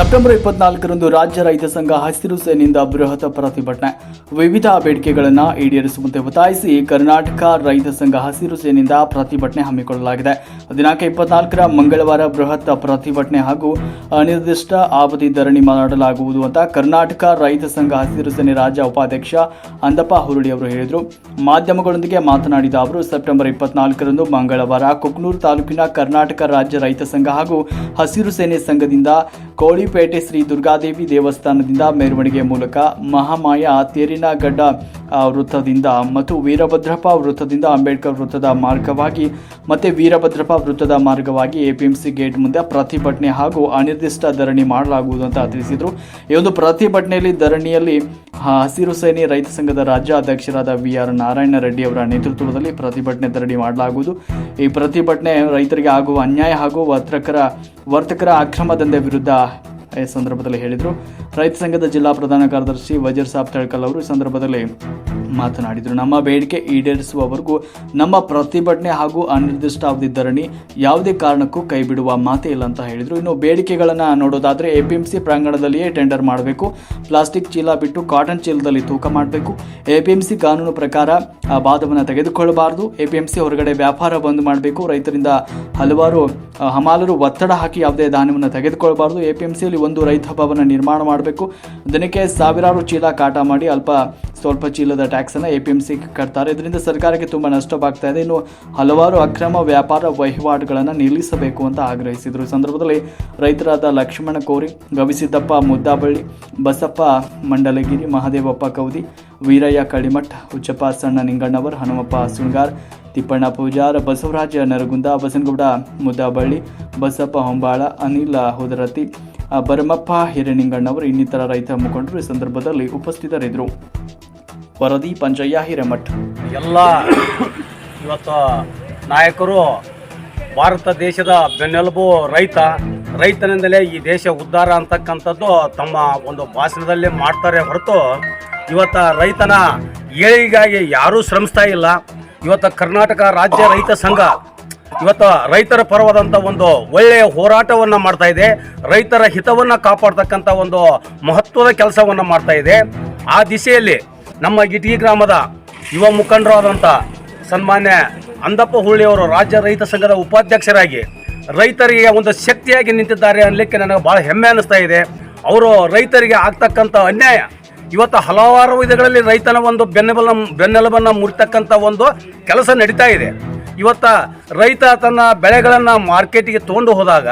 September ಇಪ್ಪತ್ನಾಲ್ಕರಂದು ರಾಜ್ಯ ರೈತ ಸಂಘ ಹಸಿರು ಸೇನೆಯಿಂದ ಬೃಹತ್ ಪ್ರತಿಭಟನೆ. ವಿವಿಧ ಬೇಡಿಕೆಗಳನ್ನು ಈಡೇರಿಸುವಂತೆ ಒತ್ತಾಯಿಸಿ ಕರ್ನಾಟಕ ರೈತ ಸಂಘ ಹಸಿರು ಸೇನೆಯಿಂದ ಪ್ರತಿಭಟನೆ ಹಮ್ಮಿಕೊಳ್ಳಲಾಗಿದೆ. ದಿನಾಂಕ ಇಪ್ಪತ್ನಾಲ್ಕರ ಮಂಗಳವಾರ ಬೃಹತ್ ಪ್ರತಿಭಟನೆ ಹಾಗೂ ಅನಿರ್ದಿಷ್ಟ ಅವಧಿ ಧರಣಿ ಮಾಡಲಾಗುವುದು ಅಂತ ಕರ್ನಾಟಕ ರೈತ ಸಂಘ ಹಸಿರು ಸೇನೆ ರಾಜ್ಯ ಉಪಾಧ್ಯಕ್ಷ ಅಂದಪ್ಪ ಹುರುಳಿ ಅವರು ಹೇಳಿದರು. ಮಾಧ್ಯಮಗಳೊಂದಿಗೆ ಮಾತನಾಡಿದ ಅವರು, ಸೆಪ್ಟೆಂಬರ್ ಇಪ್ಪತ್ನಾಲ್ಕರಂದು ಮಂಗಳವಾರ ಕುಕ್ನೂರು ತಾಲೂಕಿನ ಕರ್ನಾಟಕ ರಾಜ್ಯ ರೈತ ಸಂಘ ಹಾಗೂ ಹಸಿರು ಸೇನೆ ಸಂಘದಿಂದ ಕೋಳಿಪೇಟೆ ಶ್ರೀ ದುರ್ಗಾದೇವಿ ದೇವಸ್ಥಾನದಿಂದ ಮೆರವಣಿಗೆ ಮೂಲಕ ಮಹಾಮಾಯ ತೇರಿನಗಡ್ಡ ಗಡ್ಡ ವೃತ್ತದಿಂದ ಮತ್ತು ವೀರಭದ್ರಪ್ಪ ವೃತ್ತದಿಂದ ಅಂಬೇಡ್ಕರ್ ವೃತ್ತದ ಮಾರ್ಗವಾಗಿ ಮತ್ತು ವೀರಭದ್ರಪ್ಪ ವೃತ್ತದ ಮಾರ್ಗವಾಗಿ ಎಪಿಎಂಸಿ ಗೇಟ್ ಮುಂದೆ ಪ್ರತಿಭಟನೆ ಹಾಗೂ ಅನಿರ್ದಿಷ್ಟ ಧರಣಿ ಮಾಡಲಾಗುವುದು ಅಂತ ತಿಳಿಸಿದರು. ಈ ಒಂದು ಪ್ರತಿಭಟನೆಯಲ್ಲಿ ಧರಣಿಯಲ್ಲಿ ಹಸಿರು ಸೇನೆ ರೈತ ಸಂಘದ ರಾಜ್ಯಾಧ್ಯಕ್ಷರಾದ ವಿ ಆರ್ ನಾರಾಯಣ ರೆಡ್ಡಿ ಅವರ ನೇತೃತ್ವದಲ್ಲಿ ಪ್ರತಿಭಟನೆ ಧರಣಿ ಮಾಡಲಾಗುವುದು. ಈ ಪ್ರತಿಭಟನೆ ರೈತರಿಗೆ ಆಗುವ ಅನ್ಯಾಯ ಹಾಗೂ ವರ್ತಕರ ವರ್ತಕರ ಅಕ್ರಮ ದಂಧೆ ವಿರುದ್ಧ ಈ ಸಂದರ್ಭದಲ್ಲಿ ಹೇಳಿದರು. ರೈತ ಸಂಘದ ಜಿಲ್ಲಾ ಪ್ರಧಾನ ಕಾರ್ಯದರ್ಶಿ ವಜೀರ್ ಸಾಬ್ ತಳ್ಕಲ್ ಅವರು ಈ ಸಂದರ್ಭದಲ್ಲಿ ಮಾತನಾಡಿದರು. ನಮ್ಮ ಬೇಡಿಕೆ ಈಡೇರಿಸುವವರೆಗೂ ನಮ್ಮ ಪ್ರತಿಭಟನೆ ಹಾಗೂ ಅನಿರ್ದಿಷ್ಟ ಅವಧಿ ಧರಣಿ ಯಾವುದೇ ಕಾರಣಕ್ಕೂ ಕೈಬಿಡುವ ಮಾತೇ ಇಲ್ಲ ಅಂತ ಹೇಳಿದರು. ಇನ್ನು ಬೇಡಿಕೆಗಳನ್ನು ನೋಡೋದಾದರೆ ಎ ಪಿ ಎಂ ಸಿ ಪ್ರಾಂಗಣದಲ್ಲಿಯೇ ಟೆಂಡರ್ ಮಾಡಬೇಕು. ಪ್ಲಾಸ್ಟಿಕ್ ಚೀಲ ಬಿಟ್ಟು ಕಾಟನ್ ಚೀಲದಲ್ಲಿ ತೂಕ ಮಾಡಬೇಕು. ಎ ಪಿ ಎಂ ಸಿ ಕಾನೂನು ಪ್ರಕಾರ ಆ ಬಾಧವನ್ನು ತೆಗೆದುಕೊಳ್ಳಬಾರದು. ಎ ಪಿ ಎಂ ಸಿ ಹೊರಗಡೆ ವ್ಯಾಪಾರ ಬಂದ್ ಮಾಡಬೇಕು. ರೈತರಿಂದ ಹಲವಾರು ಹಮಾಲರು ಒತ್ತಡ ಹಾಕಿ ಯಾವುದೇ ಧಾನ್ಯವನ್ನು ತೆಗೆದುಕೊಳ್ಳಬಾರದು. ಎ ಪಿ ಎಂ ಸಿಯಲ್ಲಿ ಒಂದು ರೈತ ಭವನ ನಿರ್ಮಾಣ ಮಾಡಬೇಕು. ದಿನಕ್ಕೆ ಸಾವಿರಾರು ಚೀಲ ಕಾಟ ಮಾಡಿ ಅಲ್ಪ ಸ್ವಲ್ಪ ಚೀಲದ ಟ್ಯಾಕ್ಸನ್ನು ಎ ಪಿ ಎಂ ಸಿ ಕಟ್ತಾರೆ. ಇದರಿಂದ ಸರ್ಕಾರಕ್ಕೆ ತುಂಬ ನಷ್ಟವಾಗ್ತಾ ಇದೆ. ಇನ್ನು ಹಲವಾರು ಅಕ್ರಮ ವ್ಯಾಪಾರ ವಹಿವಾಟುಗಳನ್ನು ನಿಲ್ಲಿಸಬೇಕು ಅಂತ ಆಗ್ರಹಿಸಿದರು. ಸಂದರ್ಭದಲ್ಲಿ ರೈತರಾದ ಲಕ್ಷ್ಮಣ ಕೋರಿ, ಗವಿಸಿದ್ದಪ್ಪ ಮುದ್ದಾಬಳ್ಳಿ, ಬಸಪ್ಪ ಮಂಡಲಗಿರಿ, ಮಹದೇವಪ್ಪ ಕೌದಿ, ವೀರಯ್ಯ ಕಳಿಮಠ್, ಹುಚ್ಚಪ್ಪ ಸಣ್ಣ ನಿಂಗಣ್ಣವರ್, ಹನುಮಪ್ಪ ಸುಣ್ಗಾರ್ ತಿಪ್ಪಣ್ಣ ಪೂಜಾರ್, ಬಸವರಾಜ ನರಗುಂದ, ಬಸನಗೌಡ ಮುದ್ದಾಬಳ್ಳಿ, ಬಸಪ್ಪ ಹೊಂಬಾಳ, ಅನಿಲ ಹುದರತಿ ಭರಮಪ್ಪ ಹಿರೇನಿಂಗಣ್ಣವರು ಇನ್ನಿತರ ರೈತ ಮುಖಂಡರು ಈ ಸಂದರ್ಭದಲ್ಲಿ ಉಪಸ್ಥಿತರಿದ್ದರು. ವರದಿ ಪಂಚಯ್ಯ ಹಿರೇಮಠ್. ಎಲ್ಲ ಇವತ್ತು ನಾಯಕರು ಭಾರತ ದೇಶದ ಬೆನ್ನೆಲುಬು ರೈತ, ರೈತನಿಂದಲೇ ಈ ದೇಶ ಉದ್ಧಾರ ಅಂತಕ್ಕಂಥದ್ದು ತಮ್ಮ ಒಂದು ಭಾಷಣದಲ್ಲಿ ಮಾಡ್ತಾರೆ ಹೊರತು ಇವತ್ತು ರೈತನ ಏಳಿಗಾಗಿ ಯಾರೂ ಶ್ರಮಿಸ್ತಾ ಇಲ್ಲ. ಇವತ್ತು ಕರ್ನಾಟಕ ರಾಜ್ಯ ರೈತ ಸಂಘ ಇವತ್ತು ರೈತರ ಪರವಾದಂಥ ಒಂದು ಒಳ್ಳೆಯ ಹೋರಾಟವನ್ನು ಮಾಡ್ತಾ ಇದೆ. ರೈತರ ಹಿತವನ್ನು ಕಾಪಾಡ್ತಕ್ಕಂಥ ಒಂದು ಮಹತ್ವದ ಕೆಲಸವನ್ನು ಮಾಡ್ತಾ ಇದೆ. ಆ ದಿಶೆಯಲ್ಲಿ ನಮ್ಮ ಗಿಟಗಿ ಗ್ರಾಮದ ಯುವ ಮುಖಂಡರಾದಂಥ ಸನ್ಮಾನ್ಯ ಅಂದಪ್ಪ ಹುಳ್ಳಿಯವರು ರಾಜ್ಯ ರೈತ ಸಂಘದ ಉಪಾಧ್ಯಕ್ಷರಾಗಿ ರೈತರಿಗೆ ಒಂದು ಶಕ್ತಿಯಾಗಿ ನಿಂತಿದ್ದಾರೆ ಅನ್ನಲಿಕ್ಕೆ ನನಗೆ ಭಾಳ ಹೆಮ್ಮೆ ಅನ್ನಿಸ್ತಾ ಇದೆ. ಅವರು ರೈತರಿಗೆ ಆಗ್ತಕ್ಕಂಥ ಅನ್ಯಾಯ, ಇವತ್ತು ಹಲವಾರು ವಿಧಗಳಲ್ಲಿ ರೈತನ ಒಂದು ಬೆನ್ನೆಬಲ ಬೆನ್ನೆಲುಬನ್ನು ಮುರಿತಕ್ಕಂಥ ಒಂದು ಕೆಲಸ ನಡೀತಾ ಇದೆ. ಇವತ್ತ ರೈತ ತನ್ನ ಬೆಳೆಗಳನ್ನು ಮಾರ್ಕೆಟಿಗೆ ತೊಗೊಂಡು ಹೋದಾಗ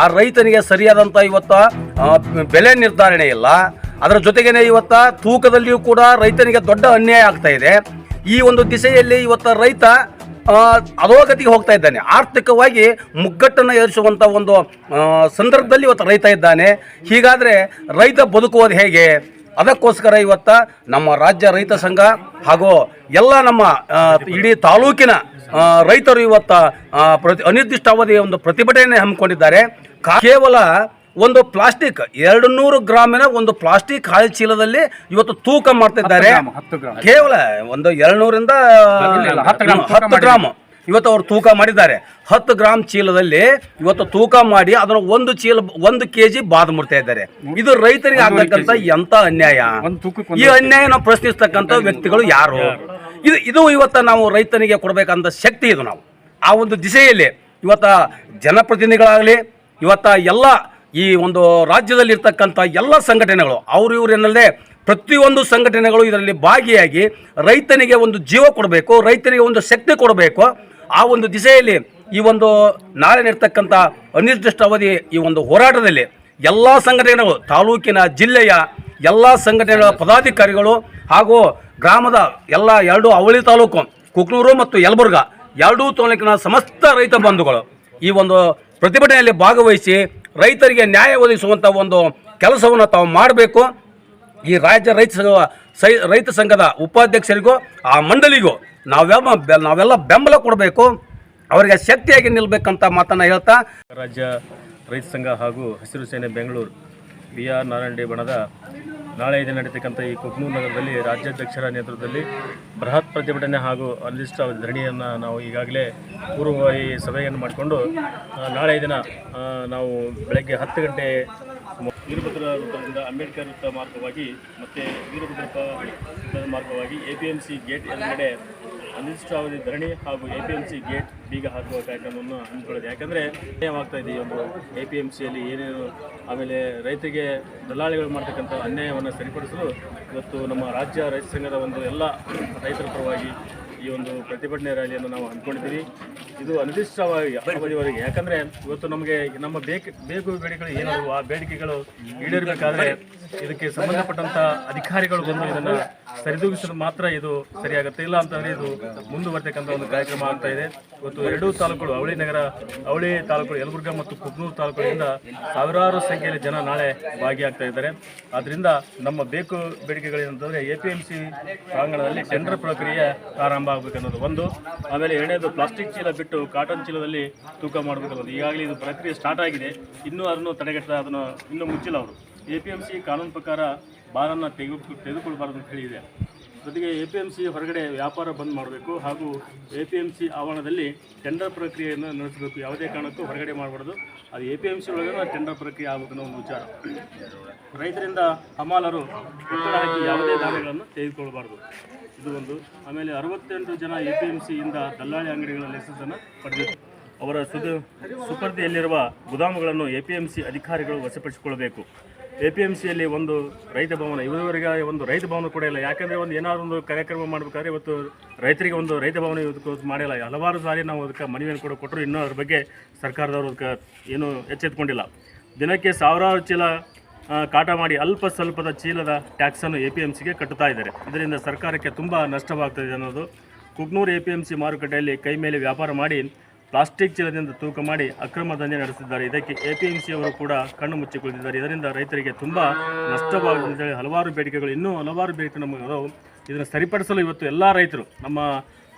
ಆ ರೈತನಿಗೆ ಸರಿಯಾದಂಥ ಇವತ್ತು ಬೆಲೆ ನಿರ್ಧಾರಣೆ ಇಲ್ಲ. ಅದರ ಜೊತೆಗೇನೆ ಇವತ್ತ ತೂಕದಲ್ಲಿಯೂ ಕೂಡ ರೈತನಿಗೆ ದೊಡ್ಡ ಅನ್ಯಾಯ ಆಗ್ತಾ ಇದೆ. ಈ ಒಂದು ದಿಸೆಯಲ್ಲಿ ಇವತ್ತ ರೈತ ಅಧೋಗತಿಗೆ ಹೋಗ್ತಾ ಇದ್ದಾನೆ. ಆರ್ಥಿಕವಾಗಿ ಮುಗ್ಗಟ್ಟನ್ನು ಏರಿಸುವಂಥ ಒಂದು ಸಂದರ್ಭದಲ್ಲಿ ಇವತ್ತು ರೈತ ಇದ್ದಾನೆ. ಹೀಗಾದರೆ ರೈತ ಬದುಕುವುದು ಹೇಗೆ? ಅದಕ್ಕೋಸ್ಕರ ಇವತ್ತ ನಮ್ಮ ರಾಜ್ಯ ರೈತ ಸಂಘ ಹಾಗೂ ಎಲ್ಲ ನಮ್ಮ ಇಡೀ ತಾಲೂಕಿನ ರೈತರು ಇವತ್ತ ಪ್ರತಿ, ಅನಿರ್ದಿಷ್ಟಾವಧಿಯ ಒಂದು ಪ್ರತಿಭಟನೆ ಹಮ್ಮಿಕೊಂಡಿದ್ದಾರೆ. ಕೇವಲ ಒಂದು ಪ್ಲಾಸ್ಟಿಕ್ ಎರಡು ನೂರು ಗ್ರಾಮಿನ ಒಂದು ಪ್ಲಾಸ್ಟಿಕ್ ಹಾಳಿ ಚೀಲದಲ್ಲಿ ಇವತ್ತು ತೂಕ ಮಾಡ್ತಿದ್ದಾರೆ. ಕೇವಲ ಒಂದು ಎರಡ್ನೂರಿಂದ ಹತ್ತು ಗ್ರಾಮ್ ಇವತ್ತು ಅವರು ತೂಕ ಮಾಡಿದ್ದಾರೆ. ಹತ್ತು ಗ್ರಾಮ್ ಚೀಲದಲ್ಲಿ ಇವತ್ತು ತೂಕ ಮಾಡಿ ಅದನ್ನು ಒಂದು ಚೀಲ ಒಂದು ಕೆ ಜಿ ಬಾದ್ ಮುಡ್ತಾ ಇದ್ದಾರೆ. ಇದು ರೈತರಿಗೆ ಆಗ್ತಕ್ಕಂಥ ಎಂತ ಅನ್ಯಾಯ? ಈ ಅನ್ಯಾಯ ನಾವು ಪ್ರಶ್ನಿಸ್ತಕ್ಕಂಥ ವ್ಯಕ್ತಿಗಳು ಯಾರು? ಇದು ಇದು ಇವತ್ತ ನಾವು ರೈತನಿಗೆ ಕೊಡಬೇಕಂತ ಶಕ್ತಿ ಇದು ನಾವು. ಆ ಒಂದು ದಿಸೆಯಲ್ಲಿ ಇವತ್ತ ಜನಪ್ರತಿನಿಧಿಗಳಾಗಲಿ ಇವತ್ತ ಎಲ್ಲ ಈ ಒಂದು ರಾಜ್ಯದಲ್ಲಿರ್ತಕ್ಕಂಥ ಎಲ್ಲ ಸಂಘಟನೆಗಳು, ಅವರು ಇವರು ಎನ್ನಲ್ಲದೆ ಪ್ರತಿಯೊಂದು ಸಂಘಟನೆಗಳು ಇದರಲ್ಲಿ ಭಾಗಿಯಾಗಿ ರೈತನಿಗೆ ಒಂದು ಜೀವ ಕೊಡಬೇಕು, ರೈತನಿಗೆ ಒಂದು ಶಕ್ತಿ ಕೊಡಬೇಕು. ಆ ಒಂದು ದಿಸೆಯಲ್ಲಿ ಈ ಒಂದು ನಾಳೆ ಇರ್ತಕ್ಕಂಥ ಅನಿರ್ದಿಷ್ಟ ಅವಧಿ ಈ ಒಂದು ಹೋರಾಟದಲ್ಲಿ ಎಲ್ಲ ಸಂಘಟನೆಗಳು, ತಾಲೂಕಿನ ಜಿಲ್ಲೆಯ ಎಲ್ಲ ಸಂಘಟನೆಗಳ ಪದಾಧಿಕಾರಿಗಳು ಹಾಗೂ ಗ್ರಾಮದ ಎಲ್ಲ ಎರಡು ಅವಳಿ ತಾಲೂಕು, ಕುಕ್ನೂರು ಮತ್ತು ಯಲಬುರ್ಗ, ಎರಡೂ ತಾಲೂಕಿನ ಸಮಸ್ತ ರೈತ ಬಂಧುಗಳು ಈ ಒಂದು ಪ್ರತಿಭಟನೆಯಲ್ಲಿ ಭಾಗವಹಿಸಿ ರೈತರಿಗೆ ನ್ಯಾಯ ಒದಗಿಸುವಂಥ ಒಂದು ಕೆಲಸವನ್ನು ತಾವು ಮಾಡಬೇಕು. ಈ ರಾಜ್ಯ ರೈತ ಸೈ, ರೈತ ಸಂಘದ ಉಪಾಧ್ಯಕ್ಷರಿಗೂ, ಆ ಮಂಡಳಿಗೂ ನಾವೆಲ್ಲ ನಾವೆಲ್ಲ ಬೆಂಬಲ ಕೊಡಬೇಕು. ಅವರಿಗೆ ಶಕ್ತಿಯಾಗಿ ನಿಲ್ಲಬೇಕಂತ ಮಾತನ್ನು ಹೇಳ್ತಾ ರಾಜ್ಯ ರೈತ ಸಂಘ ಹಾಗೂ ಹಸಿರು ಸೇನೆ ಬೆಂಗಳೂರು ಬಿ ಆರ್ ನಾರಾಯಣ ಬಣದ ನಾಳೆ ದಿನ ನಡೀತಕ್ಕಂಥ ಈ ಕುಕ್ನೂರು ನಗರದಲ್ಲಿ ರಾಜ್ಯಾಧ್ಯಕ್ಷರ ನೇತೃತ್ವದಲ್ಲಿ ಬೃಹತ್ ಪ್ರತಿಭಟನೆ ಹಾಗೂ ಅನಿರ್ದಿಷ್ಟ ಧರಣಿಯನ್ನು ನಾವು ಈಗಾಗಲೇ ಪೂರ್ವವಾಗಿ ಸಭೆಯನ್ನು ಮಾಡಿಕೊಂಡು ನಾಳೆ ದಿನ ನಾವು ಬೆಳಗ್ಗೆ ಹತ್ತು ಗಂಟೆ ವೀರಭದ್ರ ವೃತ್ತದಿಂದ ಅಂಬೇಡ್ಕರ್ ವೃತ್ತ ಮಾರ್ಗವಾಗಿ ಮತ್ತು ವೀರಭದ್ರಪ್ಪ ಮಾರ್ಗವಾಗಿ A P M C gate ಎಲ್ಲೆಡೆ ಅನಿರ್ದಿಷ್ಟಾವಧಿ ಧರಣಿ ಹಾಗೂ A P M C gate ಬೀಗ ಹಾಕುವ ಕಾರ್ಯಕ್ರಮವನ್ನು ಹಮ್ಮಿಕೊಳ್ಳೋದು. ಯಾಕಂದರೆ ಏನಾಗ್ತಾ ಇದೆ ಈ ಒಂದು ಎ ಪಿ ಎಂ ಸಿಯಲ್ಲಿ ಏನೇನು ಆಮೇಲೆ ರೈತರಿಗೆ ದಲ್ಲಾಳಿಗಳು ಮಾಡ್ತಕ್ಕಂಥ ಅನ್ಯಾಯವನ್ನು ಸರಿಪಡಿಸಲು ಇವತ್ತು ನಮ್ಮ ರಾಜ್ಯ ರೈತ ಸಂಘದ ಒಂದು ಎಲ್ಲ ರೈತರ ಪರವಾಗಿ ಈ ಒಂದು ಪ್ರತಿಭಟನೆ ರ್ಯಾಲಿಯನ್ನು ನಾವು ಹಮ್ಮಿಕೊಂಡಿದ್ದೀವಿ ಇದು ಅನಿರ್ದಿಷ್ಟವಾಗಿ ಅವಧಿವರೆಗೆ. ಯಾಕಂದ್ರೆ ಇವತ್ತು ನಮಗೆ ನಮ್ಮ ಬೇಕ, ಬೇಕು ಬೇಡಿಕೆಗಳು ಏನಾದರೂ ಆ ಬೇಡಿಕೆಗಳು ಈಡೇರಬೇಕಾದ್ರೆ ಇದಕ್ಕೆ ಸಂಬಂಧಪಟ್ಟಂತ ಅಧಿಕಾರಿಗಳು ಬಂದು ಇದನ್ನ ಸರಿದೂಗಿಸಲು ಮಾತ್ರ ಇದು ಸರಿಯಾಗುತ್ತೆ. ಇಲ್ಲ ಅಂತಂದ್ರೆ ಇದು ಮುಂದುವರ್ತಕ್ಕಂಥ ಒಂದು ಕಾರ್ಯಕ್ರಮ ಆಗ್ತಾ ಇದೆ. ಇವತ್ತು ಎರಡೂ ತಾಲೂಕುಗಳು, ಅವಳಿ ನಗರ, ಅವಳಿ ತಾಲೂಕು ಯಲಬುರ್ಗ ಮತ್ತು ಕುಕ್ನೂರು ತಾಲೂಕುಗಳಿಂದ ಸಾವಿರಾರು ಸಂಖ್ಯೆಯಲ್ಲಿ ಜನ ನಾಳೆ ಭಾಗಿಯಾಗ್ತಾ ಇದ್ದಾರೆ. ಆದ್ದರಿಂದ ನಮ್ಮ ಬೇಕು ಬೇಡಿಕೆಗಳೇನಂತಂದರೆ ಎ ಪಿ ಎಂ ಸಿ ಪ್ರಾಂಗಣದಲ್ಲಿ ಟೆಂಡರ್ ಪ್ರಕ್ರಿಯೆ ಪ್ರಾರಂಭ ಆಗಬೇಕನ್ನೋದು ಒಂದು. ಆಮೇಲೆ ಎರಡನೇದು ಪ್ಲಾಸ್ಟಿಕ್ ಚೀಲ ಬಿಟ್ಟು ಕಾಟನ್ ಚೀಲದಲ್ಲಿ ತೂಕ ಮಾಡಬೇಕನ್ನೋದು ಈಗಾಗಲೇ ಇದು ಪ್ರಕ್ರಿಯೆ ಸ್ಟಾರ್ಟ್ ಆಗಿದೆ. ಇನ್ನೂ ಅದನ್ನು ತಡೆಗಟ್ಟದ ಅದನ್ನು ಇನ್ನೂ ಮುಚ್ಚಿಲ್ಲ ಅವರು. ಎ ಪಿ ಎಂ ಸಿ ಕಾನೂನು ಪ್ರಕಾರ ಬಾರನ್ನು ತೆಗೆದು ತೆಗೆದುಕೊಳ್ಬಾರ್ದು ಅಂತ ಹೇಳಿದೆ. ಜೊತೆಗೆ ಎ ಪಿ ಎಂ ಸಿ ಹೊರಗಡೆ ವ್ಯಾಪಾರ ಬಂದ್ ಮಾಡಬೇಕು ಹಾಗೂ ಎ ಪಿ ಎಂ ಸಿ ಆವರಣದಲ್ಲಿ ಟೆಂಡರ್ ಪ್ರಕ್ರಿಯೆಯನ್ನು ನಡೆಸಬೇಕು. ಯಾವುದೇ ಕಾರಣಕ್ಕೂ ಹೊರಗಡೆ ಮಾಡಬಾರ್ದು. ಅದು ಎ ಪಿ ಎಂ ಸಿ ಒಳಗಡೆ ಟೆಂಡರ್ ಪ್ರಕ್ರಿಯೆ ಆಗಬೇಕು ಅನ್ನೋ ಒಂದು ವಿಚಾರ. ರೈತರಿಂದ ಹಮಾಲರು ಹಾಕಿ ಯಾವುದೇ ಧಾನ್ಯಗಳನ್ನು ತೆಗೆದುಕೊಳ್ಬಾರ್ದು. ಇದು ಒಂದು. ಆಮೇಲೆ ಅರವತ್ತೆಂಟು ಜನ ಎ ಪಿ ಎಂ ಸಿಯಿಂದ ದಲ್ಲಾಳಿ ಅಂಗಡಿಗಳ ಲೈಸೆನ್ಸನ್ನು ಪಡೆದಿತ್ತು ಅವರ ಸುದ ಸುಪರ್ದಿಯಲ್ಲಿರುವ ಗುದಾಮುಗಳನ್ನು ಎ ಪಿ ಎಂ ಸಿ ಅಧಿಕಾರಿಗಳು ವಶಪಡಿಸಿಕೊಳ್ಳಬೇಕು. ಎ ಪಿ ಎಂ ಸಿಯಲ್ಲಿ ಒಂದು ರೈತ ಭವನ ಇವರವರೆಗೆ ಒಂದು ರೈತ ಭವನ ಕೂಡ ಇಲ್ಲ. ಯಾಕಂದರೆ ಒಂದು ಏನಾದರೂ ಒಂದು ಕಾರ್ಯಕ್ರಮ ಮಾಡಬೇಕಾದ್ರೆ ಇವತ್ತು ರೈತರಿಗೆ ಒಂದು ರೈತ ಭವನ ಇವತ್ತು ಮಾಡಿಲ್ಲ. ಹಲವಾರು ಸಾರಿ ನಾವು ಅದಕ್ಕೆ ಮನವಿಯನ್ನು ಕೂಡ ಕೊಟ್ಟರು. ಇನ್ನೂ ಅದ್ರ ಬಗ್ಗೆ ಸರ್ಕಾರದವರು ಅದಕ್ಕೆ ಏನೂ ಎಚ್ಚೆತ್ಕೊಂಡಿಲ್ಲ. ದಿನಕ್ಕೆ ಸಾವಿರಾರು ಚೀಲ ಕಾಟ ಮಾಡಿ ಅಲ್ಪ ಸ್ವಲ್ಪದ ಚೀಲದ ಟ್ಯಾಕ್ಸನ್ನು ಎ ಪಿ ಎಂ ಸಿಗೆ ಕಟ್ಟುತ್ತಾ ಇದ್ದಾರೆ. ಇದರಿಂದ ಸರ್ಕಾರಕ್ಕೆ ತುಂಬ ನಷ್ಟವಾಗ್ತದೆ ಅನ್ನೋದು Kugnur A P M C ಮಾರುಕಟ್ಟೆಯಲ್ಲಿ ಕೈ ಮೇಲೆ ವ್ಯಾಪಾರ ಮಾಡಿ ಪ್ಲಾಸ್ಟಿಕ್ ಚೀಲದಿಂದ ತೂಕ ಮಾಡಿ ಅಕ್ರಮ ದಂಧೆ ನಡೆಸಿದ್ದಾರೆ. ಇದಕ್ಕೆ ಎ ಪಿ ಎಂ ಸಿ ಅವರು ಕೂಡ ಕಣ್ಣು ಮುಚ್ಚಿಕೊಳ್ಳುತ್ತಿದ್ದಾರೆ ಇದರಿಂದ ರೈತರಿಗೆ ತುಂಬ ನಷ್ಟವಾಗಿದೆ ಹಲವಾರು ಬೇಡಿಕೆಗಳು. ಇನ್ನೂ ಹಲವಾರು ಬೇಡಿಕೆ ನಮಗೆ ಇದನ್ನು ಸರಿಪಡಿಸಲು ಇವತ್ತು ಎಲ್ಲ ರೈತರು, ನಮ್ಮ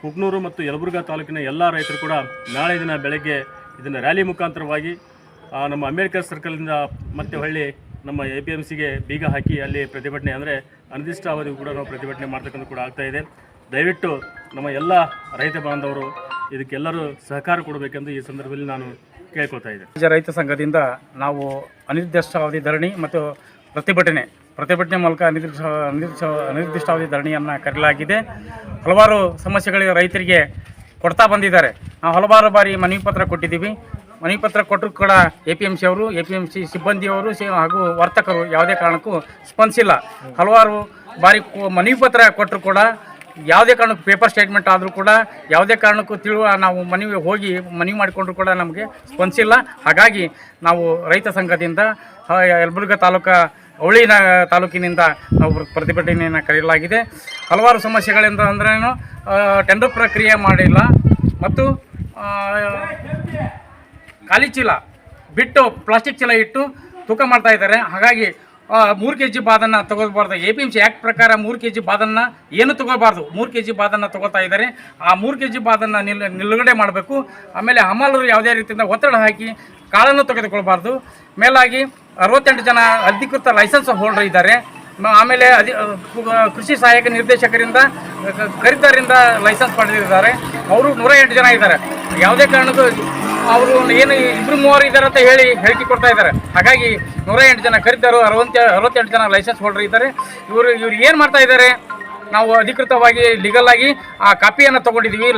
ಕುಗ್ನೂರು ಮತ್ತು ಯಲಬುರ್ಗಾ ತಾಲೂಕಿನ ಎಲ್ಲ ರೈತರು ಕೂಡ ನಾಳೆ ದಿನ ಬೆಳಗ್ಗೆ ಇದನ್ನು ರ್ಯಾಲಿ ಮುಖಾಂತರವಾಗಿ ನಮ್ಮ ಅಂಬೇಡ್ಕರ್ ಸರ್ಕಲ್ನಿಂದ ಮತ್ತೆ ಹೊಳ್ಳಿ ನಮ್ಮ ಎ ಪಿ ಎಂ ಸಿಗೆ ಬೀಗ ಹಾಕಿ ಅಲ್ಲಿ ಪ್ರತಿಭಟನೆ ಅಂದರೆ ಅನಿರ್ದಿಷ್ಟ ಅವಧಿಗೂ ಕೂಡ ನಾವು ಪ್ರತಿಭಟನೆ ಮಾಡ್ತಕ್ಕಂಥ ಕೂಡ ಆಗ್ತಾ ಇದೆ. ದಯವಿಟ್ಟು ನಮ್ಮ ಎಲ್ಲ ರೈತ ಬಾಂಧವರು ಇದಕ್ಕೆಲ್ಲರೂ ಸಹಕಾರ ಕೊಡಬೇಕೆಂದು ಈ ಸಂದರ್ಭದಲ್ಲಿ ನಾನು ಕೇಳ್ಕೊತಾ ಇದ್ದೆ. ರಾಜ್ಯ ರೈತ ಸಂಘದಿಂದ ನಾವು ಅನಿರ್ದಿಷ್ಟಾವಧಿ ಧರಣಿ ಮತ್ತು ಪ್ರತಿಭಟನೆ ಪ್ರತಿಭಟನೆ ಮೂಲಕ ಅನಿರ್ದಿಷ್ಟ ಅನಿರ್ದಿಷ್ಟ, ಅನಿರ್ದಿಷ್ಟಾವಧಿ ಧರಣಿಯನ್ನು ಕರೆಯಲಾಗಿದೆ. ಹಲವಾರು ಸಮಸ್ಯೆಗಳಿಗೆ ರೈತರಿಗೆ ಕೊಡ್ತಾ ಬಂದಿದ್ದಾರೆ. ನಾವು ಹಲವಾರು ಬಾರಿ ಮನವಿ ಪತ್ರ ಕೊಟ್ಟಿದ್ದೀವಿ. ಮನವಿ ಪತ್ರ ಕೊಟ್ಟರು ಕೂಡ ಎ ಪಿ ಎಂ ಸಿ ಅವರು, ಎ ಪಿ ಎಂ ಸಿ ಸಿಬ್ಬಂದಿಯವರು ಹಾಗೂ ವರ್ತಕರು ಯಾವುದೇ ಕಾರಣಕ್ಕೂ ಸ್ಪಂದಿಸಿಲ್ಲ. ಹಲವಾರು ಬಾರಿ ಮನವಿ ಪತ್ರ ಕೊಟ್ಟರು ಕೂಡ ಯಾವುದೇ ಕಾರಣಕ್ಕೂ ಪೇಪರ್ ಸ್ಟೇಟ್ಮೆಂಟ್ ಆದರೂ ಕೂಡ ಯಾವುದೇ ಕಾರಣಕ್ಕೂ ತಿಳುವ ನಾವು ಮನವಿ ಹೋಗಿ ಮನವಿ ಮಾಡಿಕೊಂಡ್ರು ಕೂಡ ನಮಗೆ ಸ್ಪಂದಿಸಿಲ್ಲ ಹಾಗಾಗಿ ನಾವು ರೈತ ಸಂಘದಿಂದ ಯಲಬುರ್ಗ ತಾಲೂಕ ತಾಲೂಕಾ ಅವಳಿ ತಾಲೂಕಿನಿಂದ ನಾವು ಪ್ರ- ಪ್ರತಿಭಟನೆಯನ್ನು ಕರೆಯಲಾಗಿದೆ. ಹಲವಾರು ಸಮಸ್ಯೆಗಳಿಂದ ಅಂದ್ರೇನು ಟೆಂಡರ್ ಪ್ರಕ್ರಿಯೆ ಮಾಡಿಲ್ಲ. ಮತ್ತು ಖಾಲಿ ಚೀಲ ಬಿಟ್ಟು ಪ್ಲಾಸ್ಟಿಕ್ ಚೀಲ ಇಟ್ಟು ತೂಕ ಮಾಡ್ತಾ ಇದ್ದಾರೆ. ಹಾಗಾಗಿ ಮೂರು ಕೆ ಜಿ ಬಾದನ್ನು ತಗೋಬಾರ್ದು A P M C act ಪ್ರಕಾರ ಮೂರು ಕೆ ಜಿ ಬಾದನ್ನು ಏನು ತಗೋಬಾರ್ದು ಮೂರು ಕೆ ಜಿ ಬಾದನ್ನು ತಗೋತಾ ಇದ್ದಾರೆ. ಆ ಮೂರು ಕೆ ಜಿ ಬಾದನ್ನು ನಿಲ್, ನಿಲುಗಡೆ ಮಾಡಬೇಕು. ಆಮೇಲೆ ಹಮಾಲರು ಯಾವುದೇ ರೀತಿಯಿಂದ ಒತ್ತಡ ಹಾಕಿ ಕಾಳನ್ನು ತೆಗೆದುಕೊಳ್ಬಾರ್ದು. ಮೇಲಾಗಿ ಅರವತ್ತೆಂಟು ಜನ ಅಧಿಕೃತ ಲೈಸೆನ್ಸ್ ಹೋಲ್ಡರ್ ಇದ್ದಾರೆ. ಆಮೇಲೆ ಅಧಿ ಕೃಷಿ ಸಹಾಯಕ ನಿರ್ದೇಶಕರಿಂದ ಕರಿತರಿಂದ ಲೈಸೆನ್ಸ್ ಪಡೆದಿದ್ದಾರೆ. ಅವರು ನೂರ ಎಂಟು ಜನ ಇದ್ದಾರೆ. ಯಾವುದೇ ಕಾರಣಕ್ಕೂ ಅವರು ಏನು ಇಬ್ರು ಮೂವರು ಇದ್ದಾರೆ ಅಂತ ಹೇಳಿ ಹೇಳಿಕೆ ಕೊಡ್ತಾ ಇದ್ದಾರೆ. ಹಾಗಾಗಿ ನೂರ ಎಂಟು ಜನ ಕರೀತಾರು ಅರವತ್ತ ಅರವತ್ತೆಂಟು ಜನ ಲೈಸೆನ್ಸ್ ಹೋಲ್ಡರ್ ಇದ್ದಾರೆ. ಇವರು ಇವ್ರು ಏನು ಮಾಡ್ತಾ ಇದ್ದಾರೆ? ನಾವು ಅಧಿಕೃತವಾಗಿ ಲೀಗಲ್ ಆಗಿ ಆ ಕಾಪಿಯನ್ನು ತೊಗೊಂಡಿದ್ದೀವಿ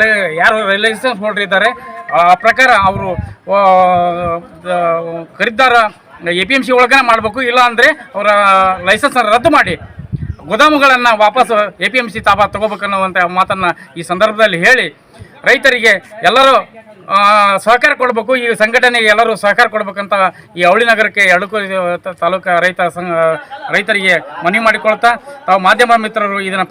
ಯಾರು ಲೈಸೆನ್ಸ್ ಹೋಲ್ಡರ್ ಇದ್ದಾರೆ? ಆ ಪ್ರಕಾರ ಅವರು ಖರೀದಾರ ಎ ಪಿ ಎಂ ಸಿ ಒಳಗನೆ ಮಾಡಬೇಕು. ಇಲ್ಲ ಅಂದರೆ ಅವರ ಲೈಸೆನ್ಸನ್ನು ರದ್ದು ಮಾಡಿ. ಗೋದಾಮುಗಳನ್ನು ವಾಪಸ್ ಎ ಪಿ ಎಂ ಸಿ ತಾಪ ತಗೋಬೇಕನ್ನುವಂಥ ಮಾತನ್ನು ಈ ಸಂದರ್ಭದಲ್ಲಿ ಹೇಳಿ, ರೈತರಿಗೆ ಎಲ್ಲರೂ ಸಹಕಾರ ಕೊಡಬೇಕು. ಈ ಸಂಘಟನೆಗೆ ಎಲ್ಲರೂ ಸಹಕಾರ ಕೊಡಬೇಕಂತ ಈ ಅವಳಿ ನಗರಕ್ಕೆ ಎಳಕು ತಾಲೂಕು ರೈತ ಸಂಘ ರೈತರಿಗೆ ಮನವಿ ಮಾಡಿಕೊಳ್ತಾ ತಾವು ಮಾಧ್ಯಮ ಮಿತ್ರರು ಇದನ್ನು